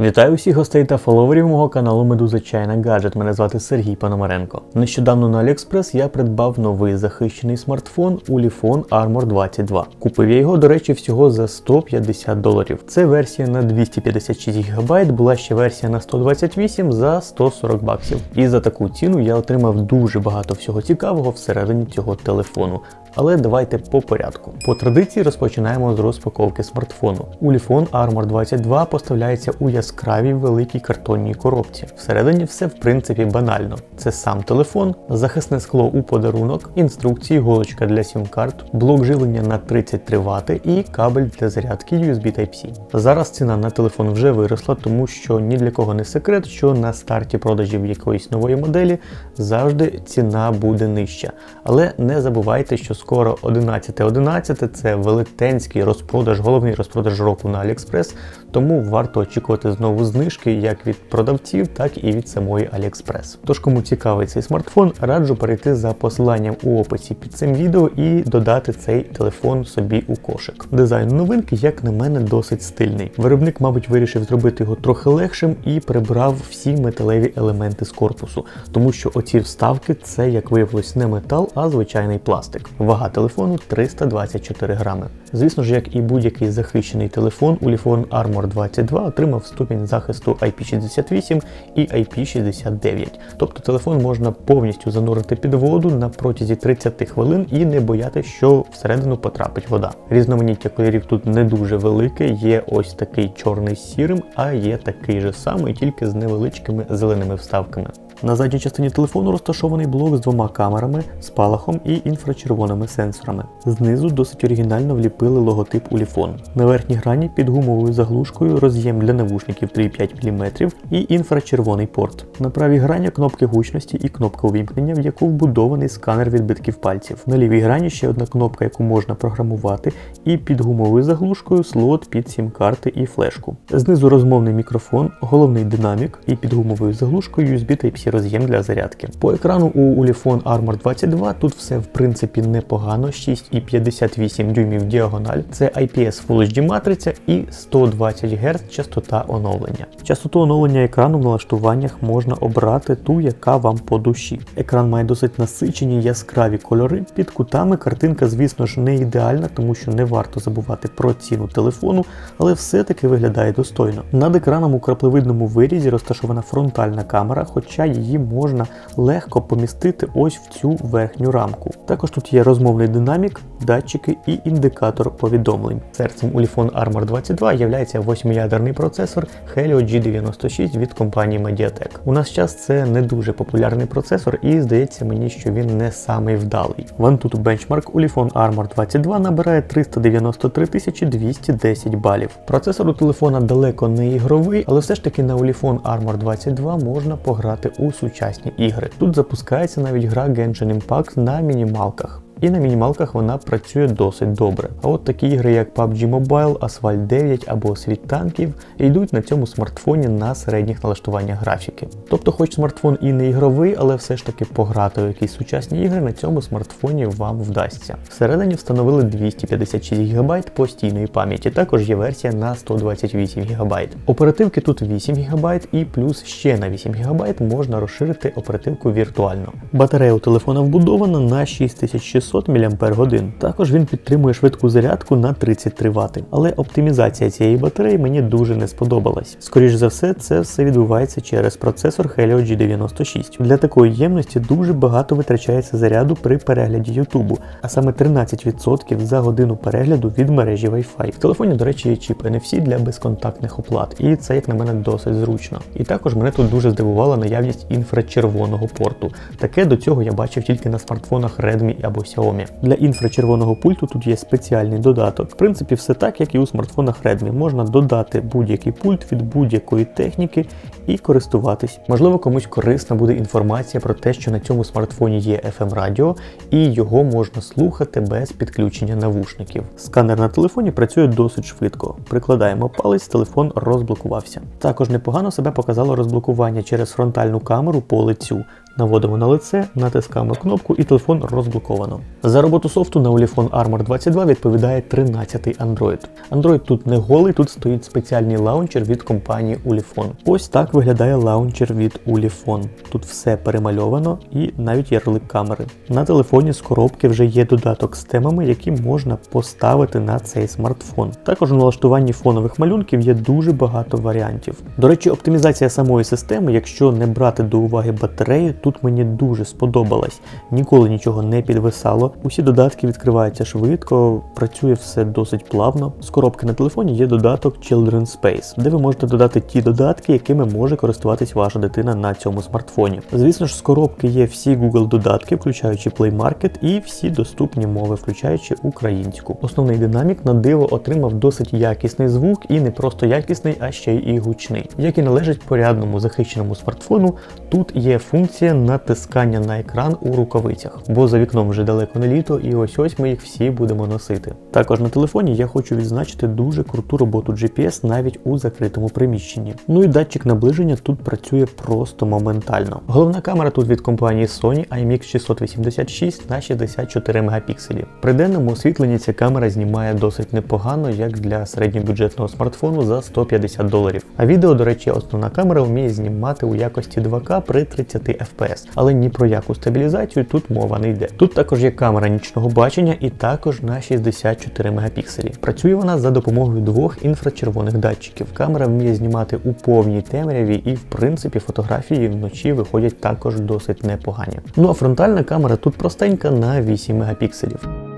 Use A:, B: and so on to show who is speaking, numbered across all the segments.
A: Вітаю всіх гостей та фоловерів мого каналу Медуза Чайна Гаджет. Мене звати Сергій Пономаренко. Нещодавно на AliExpress я придбав новий захищений смартфон Ulefone Armor 22. Купив я його, до речі, всього за 150 доларів. Це версія на 256 ГБ, була ще версія на 128 за 140 баксів. І за таку ціну я отримав дуже багато всього цікавого всередині цього телефону. Але давайте по порядку. По традиції розпочинаємо з розпаковки смартфону. Ulefone Armor 22 поставляється у яскравій великій картонній коробці. Всередині все в принципі банально. Це сам телефон, захисне скло у подарунок, інструкції, голочка для сім-карт, блок живлення на 33 Вт і кабель для зарядки USB Type-C. Зараз ціна на телефон вже виросла, тому що ні для кого не секрет, що на старті продажів якоїсь нової моделі завжди ціна буде нижча. Але не забувайте, що скоро 11.11 це велетенський розпродаж, головний розпродаж року на AliExpress, тому варто очікувати знову знижки як від продавців, так і від самої AliExpress. Тож, кому цікавий цей смартфон, раджу перейти за посиланням у описі під цим відео і додати цей телефон собі у кошик. Дизайн новинки, як на мене, досить стильний. Виробник, мабуть, вирішив зробити його трохи легшим і прибрав всі металеві елементи з корпусу, тому що оці вставки це, як виявилось, не метал, а звичайний пластик. Вага телефону 324 грами. Звісно ж, як і будь-який захищений телефон, Ulefone Armor 22 отримав ступінь захисту IP68 і IP69. Тобто телефон можна повністю занурити під воду на протязі 30 хвилин і не боятися, що всередину потрапить вода. Різноманіття кольорів тут не дуже велике, є ось такий чорний з сірим, а є такий же самий, тільки з невеличкими зеленими вставками. На задній частині телефону розташований блок з двома камерами, спалахом і інфрачервоними сенсорами. Знизу досить оригінально вліпили логотип Ulefone. На верхній грані під гумовою заглушкою роз'єм для навушників 3,5 мм і інфрачервоний порт. На правій грані кнопки гучності і кнопка увімкнення, в яку вбудований сканер відбитків пальців. На лівій грані ще одна кнопка, яку можна програмувати, і під гумовою заглушкою слот під сім-карти і флешку. Знизу розмовний мікрофон, головний динамік і під гумовою заглушкою USB Type-C роз'єм для зарядки. По екрану у Ulefone Armor 22 тут все в принципі непогано, 6,58 дюймів діагональ, це IPS Full HD матриця і 120 Гц частота оновлення. Частоту оновлення екрану в налаштуваннях можна обрати ту, яка вам по душі. Екран має досить насичені яскраві кольори. Під кутами картинка, звісно ж, не ідеальна, тому що не варто забувати про ціну телефону, але все-таки виглядає достойно. Над екраном у краплевидному вирізі розташована фронтальна камера, хоча її можна легко помістити ось в цю верхню рамку. Також тут є розмовний динамік, датчики і індикатор повідомлень. Серцем Ulefone Armor 22 є 8-ядерний процесор Helio G96 від компанії Mediatek. У нас час це не дуже популярний процесор, і здається мені, що він не самий вдалий. В Antutu Benchmark Ulefone Armor 22 набирає 393 210 балів. Процесор у телефона далеко не ігровий, але все ж таки на Ulefone Armor 22 можна пограти у сучасні ігри. Тут запускається навіть гра Genshin Impact на мінімалках. І на мінімалках вона працює досить добре. А от такі ігри, як PUBG Mobile, Asphalt 9 або Світ танків, йдуть на цьому смартфоні на середніх налаштуваннях графіки. Тобто, хоч смартфон і не ігровий, але все ж таки пограти у якісь сучасні ігри на цьому смартфоні вам вдасться. Всередині встановили 256 ГБ постійної пам'яті, також є версія на 128 ГБ. Оперативки тут 8 ГБ і плюс ще на 8 ГБ можна розширити оперативку віртуально. Батарея у телефона вбудована на 6600 мАч. Також він підтримує швидку зарядку на 33 Вт. Але оптимізація цієї батареї мені дуже не сподобалась. Скоріше за все, це все відбувається через процесор Helio G96. Для такої ємності дуже багато витрачається заряду при перегляді YouTube, а саме 13% за годину перегляду від мережі Wi-Fi. В телефоні, до речі, є чіп NFC для безконтактних оплат, і це, як на мене, досить зручно. І також мене тут дуже здивувала наявність інфрачервоного порту. Таке до цього я бачив тільки на смартфонах Redmi або Xiaomi. Для інфрачервоного пульту тут є спеціальний додаток. В принципі, все так, як і у смартфонах Redmi. Можна додати будь-який пульт від будь-якої техніки і користуватись. Можливо, комусь корисна буде інформація про те, що на цьому смартфоні є FM радіо і його можна слухати без підключення навушників. Сканер на телефоні працює досить швидко. Прикладаємо палець, телефон розблокувався. Також непогано себе показало розблокування через фронтальну камеру по лицю. Наводимо на лице, натискаємо кнопку і телефон розблоковано. За роботу софту на Olifon Armor 22 відповідає 13-й Android. Android тут не голий, тут стоїть спеціальний лаунчер від компанії Ulefone. Ось так виглядає лаунчер від Ulefone. Тут все перемальовано і навіть ярлик камери. На телефоні з коробки вже є додаток з темами, які можна поставити на цей смартфон. Також у налаштуванні фонових малюнків є дуже багато варіантів. До речі, оптимізація самої системи, якщо не брати до уваги батареї, тут мені дуже сподобалась. Ніколи нічого не підвисало. Усі додатки відкриваються швидко, працює все досить плавно. З коробки на телефоні є додаток Children Space, де ви можете додати ті додатки, якими може користуватись ваша дитина на цьому смартфоні. Звісно ж, з коробки є всі Google додатки, включаючи Play Market, і всі доступні мови, включаючи українську. Основний динамік на диво отримав досить якісний звук, і не просто якісний, а ще й гучний. Як і належить порядному захищеному смартфону, тут є функція натискання на екран у рукавицях, бо за вікном вже далеко не літо, і ось ось ми їх всі будемо носити. Також на телефоні я хочу відзначити дуже круту роботу GPS навіть у закритому приміщенні. Ну і датчик наближення тут працює просто моментально. Головна камера тут від компанії Sony IMX686 на 64 мегапікселі. При денному освітленні ця камера знімає досить непогано, як для середньобюджетного смартфону за 150 доларів. А відео, до речі, основна камера вміє знімати у якості 2К при 30 FPS, але ні про яку стабілізацію тут мова не йде. Тут також є камера нічного бачення і також на 64 мегапікселі. Працює вона за допомогою двох інфрачервоних датчиків. Камера вміє знімати у повній темряві і, в принципі, фотографії вночі виходять також досить непогані. Ну а фронтальна камера тут простенька на 8 мегапікселів.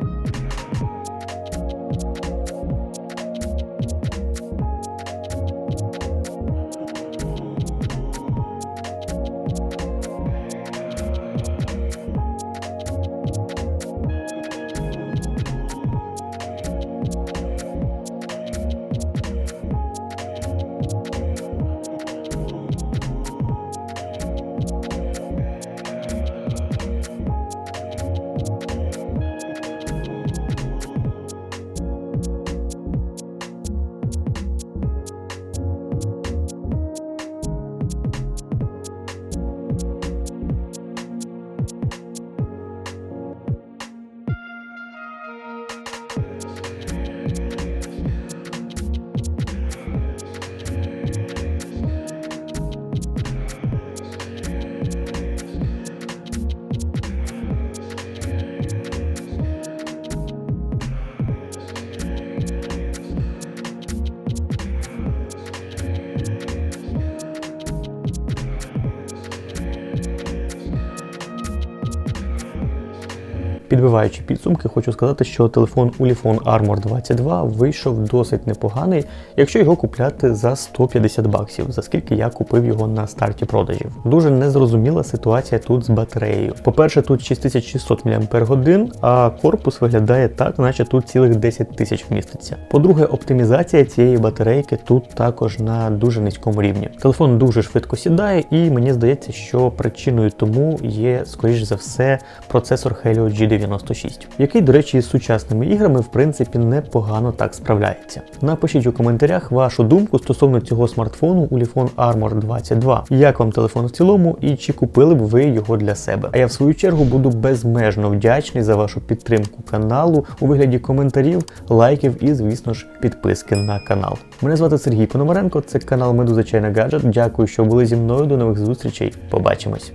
A: Підбиваючи підсумки, хочу сказати, що телефон Ulefone Armor 22 вийшов досить непоганий, якщо його купляти за 150 баксів, за скільки я купив його на старті продажів. Дуже незрозуміла ситуація тут з батареєю. По-перше, тут 6600 мАч, а корпус виглядає так, наче тут цілих 10 тисяч вміститься. По-друге, оптимізація цієї батарейки тут також на дуже низькому рівні. Телефон дуже швидко сідає, і мені здається, що причиною тому є, скоріш за все, процесор Helio G90. 96, який, до речі, з сучасними іграми в принципі непогано так справляється. Напишіть у коментарях вашу думку стосовно цього смартфону Ulefone Armor 22. Як вам телефон в цілому і чи купили б ви його для себе? А я в свою чергу буду безмежно вдячний за вашу підтримку каналу у вигляді коментарів, лайків і, звісно ж, підписки на канал. Мене звати Сергій Пономаренко, це канал Медуза Чайна Гаджет. Дякую, що були зі мною. До нових зустрічей. Побачимось.